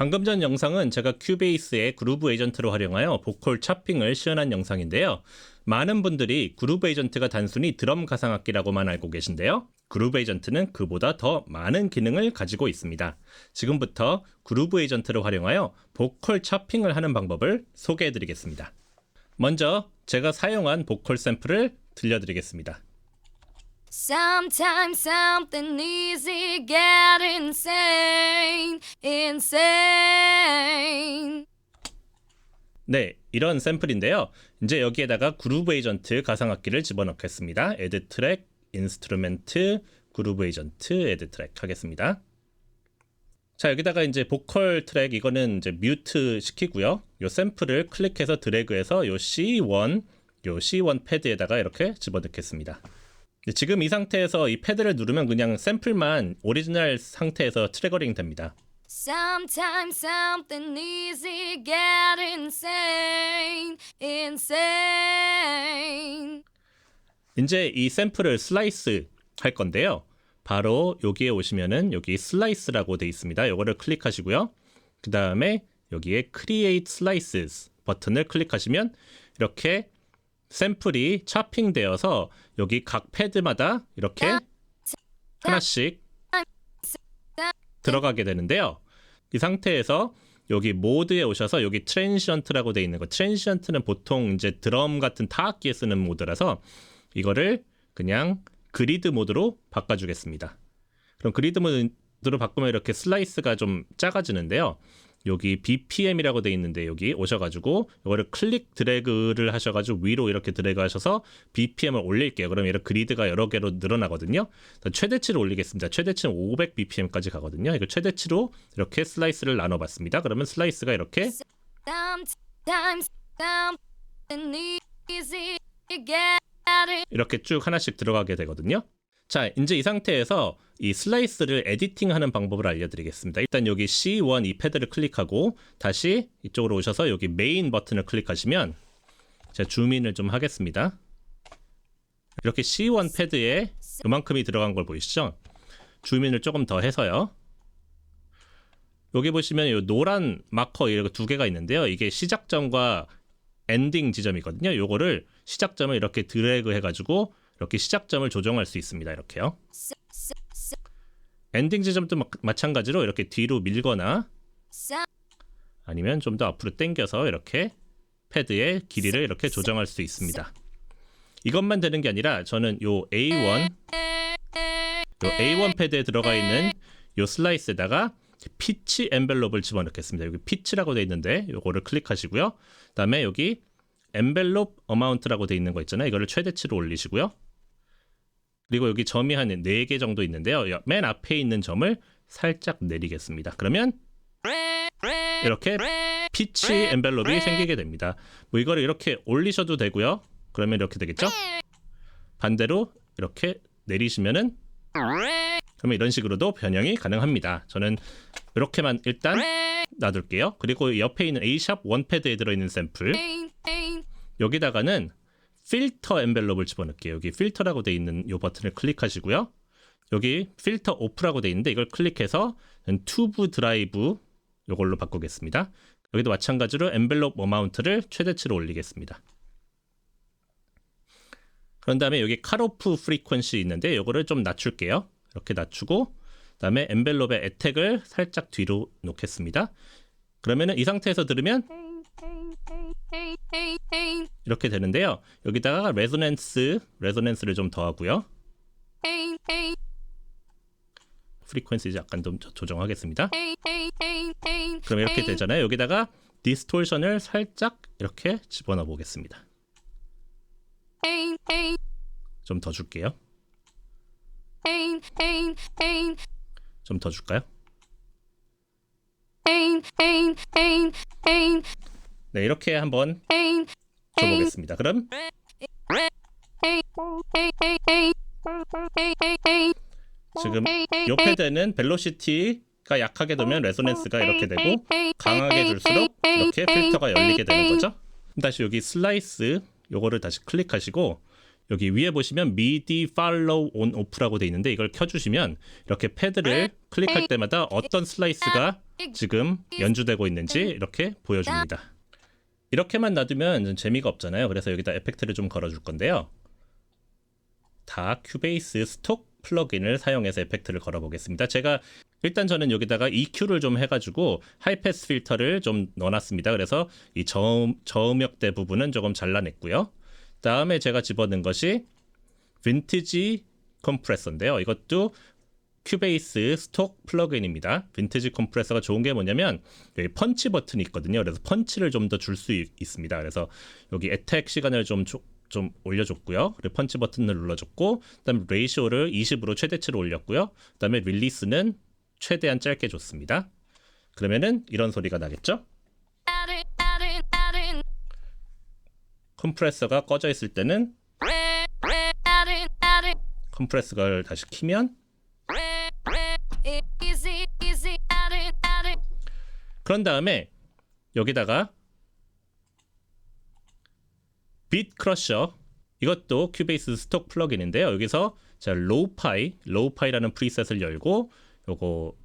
방금 전 영상은 제가 큐베이스의 그루브 에이전트를 활용하여 보컬 차핑을 시연한 영상인데요. 많은 분들이 그루브 에이전트가 단순히 드럼 가상악기라고만 알고 계신데요. 그루브 에이전트는 그보다 더 많은 기능을 가지고 있습니다. 지금부터 그루브 에이전트를 활용하여 보컬 차핑을 하는 방법을 소개해 드리겠습니다. 먼저 제가 사용한 보컬 샘플을 들려드리겠습니다. Sometimes something easy get insane, insane. 네, 이런 샘플인데요. 이제 여기에다가 그루브 에이전트 가상악기를 집어넣겠습니다. 에드 트랙, 인스트루멘트, 그루브 에이전트, 에드 트랙 하겠습니다. 자, 여기다가 이제 보컬 트랙 이거는 이제 뮤트 시키고요. 요 샘플을 클릭해서 드래그해서 요 C1, 요 C1 패드에다가 이렇게 집어넣겠습니다. 네, 지금 이 상태에서 이 패드를 누르면 그냥 샘플만 오리지널 상태에서 트래거링 됩니다. Sometimes something easy get insane, insane. 이제 이 샘플을 슬라이스 할 건데요. 바로 여기에 오시면은 여기 슬라이스라고 돼 있습니다. 요거를 클릭하시고요. 그 다음에 여기에 Create Slices 버튼을 클릭하시면 이렇게 샘플이 차핑되어서 여기 각 패드마다 이렇게 하나씩 들어가게 되는데요. 이 상태에서 여기 모드에 오셔서 여기 트랜시언트라고 돼 있는 거 트랜시언트는 보통 이제 드럼 같은 타악기에 쓰는 모드라서 이거를 그냥 그리드 모드로 바꿔주겠습니다. 그럼 그리드 모드로 바꾸면 이렇게 슬라이스가 좀 작아지는데요. 여기 BPM이라고 돼 있는데 여기 오셔가지고 이거를 클릭 드래그를 하셔가지고 위로 이렇게 드래그 하셔서 BPM을 올릴게요. 그럼 이렇게 그리드가 여러 개로 늘어나거든요. 최대치를 올리겠습니다. 최대치는 500 BPM까지 가거든요. 이거 최대치로 이렇게 슬라이스를 나눠봤습니다. 그러면 슬라이스가 이렇게 이렇게 쭉 하나씩 들어가게 되거든요. 자, 이제 이 상태에서 이 슬라이스를 에디팅하는 방법을 알려드리겠습니다. 일단 여기 C1 이 패드를 클릭하고 다시 이쪽으로 오셔서 여기 메인 버튼을 클릭하시면 제가 줌인을 좀 하겠습니다. 이렇게 C1 패드에 요만큼이 들어간 걸 보이시죠? 줌인을 조금 더 해서요. 여기 보시면 이 노란 마커 이렇게 두 개가 있는데요. 이게 시작점과 엔딩 지점이거든요. 요거를 시작점을 이렇게 드래그 해가지고 이렇게 시작점을 조정할 수 있습니다. 이렇게요. 엔딩 지점도 마, 마찬가지로 이렇게 뒤로 밀거나 아니면 좀 더 앞으로 당겨서 이렇게 패드의 길이를 이렇게 조정할 수 있습니다. 이것만 되는 게 아니라 저는 요 A1 요 A1 패드에 들어가 있는 요 슬라이스에다가 피치 엔벨롭을 집어넣겠습니다. 여기 피치라고 돼 있는데 요거를 클릭하시고요. 그다음에 여기 엔벨롭 어마운트라고 돼 있는 거 있잖아요. 이거를 최대치로 올리시고요. 그리고 여기 점이 한 4개 정도 있는데요. 여- 맨 앞에 있는 점을 살짝 내리겠습니다. 그러면 이렇게 피치 엔벨롭이 생기게 됩니다. 뭐 이거를 이렇게 올리셔도 되고요. 그러면 이렇게 되겠죠? 반대로 이렇게 내리시면은 그러면 이런 식으로도 변형이 가능합니다. 저는 이렇게만 일단 놔둘게요. 그리고 옆에 있는 A샵 원패드에 들어있는 샘플 여기다가는 필터 엔벨롭을 집어넣을게요. 여기 필터라고 돼 있는 이 버튼을 클릭하시고요. 여기 필터 오프라고 돼 있는데 이걸 클릭해서 튜브 드라이브 이걸로 바꾸겠습니다. 여기도 마찬가지로 엔벨롭 어마운트를 최대치로 올리겠습니다. 그런 다음에 여기 컷오프 프리퀀시 있는데 이거를 좀 낮출게요. 이렇게 낮추고 그다음에 엔벨롭의 애택을 살짝 뒤로 놓겠습니다. 그러면은 이 상태에서 들으면 이렇게 되는데요. 여기다가 레조넌스, 레조넌스를 좀 더하고요. 프리퀀시 약간 좀 조- 조정하겠습니다. 그럼 이렇게 되잖아요. 여기다가 디스토션을 살짝 이렇게 집어넣어 보겠습니다. 좀 더 줄게요. 좀 더 줄까요? 네, 이렇게 한번 줘보겠습니다. 그럼 지금 요 패드는 벨로시티가 약하게 두면 레소넨스가 이렇게 되고 강하게 줄수록 이렇게 필터가 열리게 되는 거죠. 다시 여기 슬라이스 요거를 다시 클릭하시고 여기 위에 보시면 MIDI Follow On Off라고 돼 있는데 이걸 켜주시면 이렇게 패드를 클릭할 때마다 어떤 슬라이스가 지금 연주되고 있는지 이렇게 보여줍니다. 이렇게만 놔두면 좀 재미가 없잖아요. 그래서 여기다 에펙트를 좀 걸어줄 건데요. 다 큐베이스 스톡 플러그인을 사용해서 에펙트를 걸어보겠습니다. 제가 일단 저는 여기다가 EQ를 좀 해가지고 하이패스 필터를 좀 넣어놨습니다. 그래서 이 저음, 저음역대 부분은 조금 잘라냈고요. 다음에 제가 집어넣은 것이 빈티지 컴프레서인데요. 이것도 큐베이스 스톡 플러그인입니다. 빈티지 컴프레서가 좋은 게 뭐냐면 여기 펀치 버튼이 있거든요. 그래서 펀치를 좀 더 줄 수 있습니다. 그래서 여기 애택 시간을 좀, 조- 좀 올려줬고요. 그리고 펀치 버튼을 눌러줬고, 그다음에 레이시오를 20으로 최대치로 올렸고요. 그다음에 릴리스는 최대한 짧게 줬습니다. 그러면은 이런 소리가 나겠죠? 컴프레서가 꺼져 있을 때는 adding, adding, 컴프레서를 다시 키면 그런 다음에 여기다가 빛 크러셔 이것도 큐베이스 스톡 플러그인인데요. 여기서 자 로우파이 로우파이라는 프리셋을 열고 요거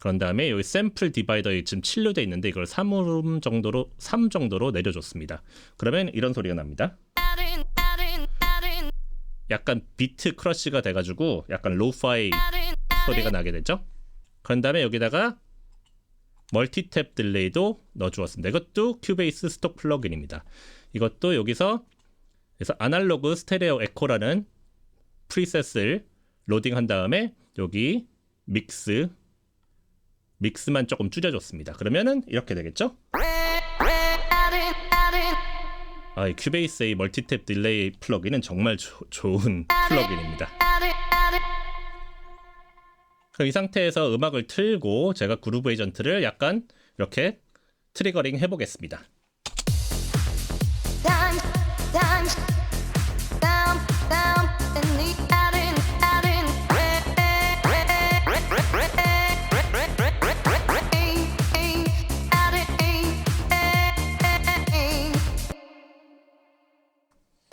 그런 다음에 여기 샘플 디바이더에 지금 7로 돼 있는데 이걸 3음 정도로 3 정도로 내려줬습니다. 그러면 이런 소리가 납니다. 약간 비트 크러쉬가 돼가지고 약간 로우파이 소리가 나게 되죠. 그런 다음에 여기다가 멀티탭 딜레이도 넣어주었습니다. 이것도 큐베이스 스톡 플러그인입니다. 이것도 여기서 그래서 아날로그 스테레오 에코라는 프리셋을 로딩한 다음에 여기 믹스 믹스만 조금 줄여줬습니다. 그러면은 이렇게 되겠죠? 아, 이 큐베이스의 멀티탭 딜레이 플러그인은 정말 조- 좋은 플러그인입니다. 그럼 이 상태에서 음악을 틀고 제가 그루브 에이전트를 약간 이렇게 트리거링 해보겠습니다.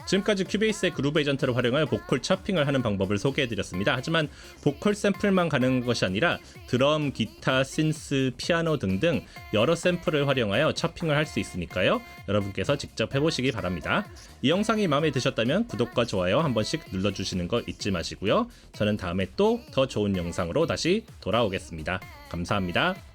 지금까지 큐베이스의 그루브 에이전트를 활용하여 보컬 chopping을 하는 방법을 소개해드렸습니다. 하지만 보컬 샘플만 가능한 것이 아니라 드럼, 기타, 신스, 피아노 등등 여러 샘플을 활용하여 chopping을 할 수 있으니까요. 여러분께서 직접 해보시기 바랍니다. 이 영상이 마음에 드셨다면 구독과 좋아요 한 번씩 눌러주시는 거 잊지 마시고요. 저는 다음에 또 더 좋은 영상으로 다시 돌아오겠습니다. 감사합니다.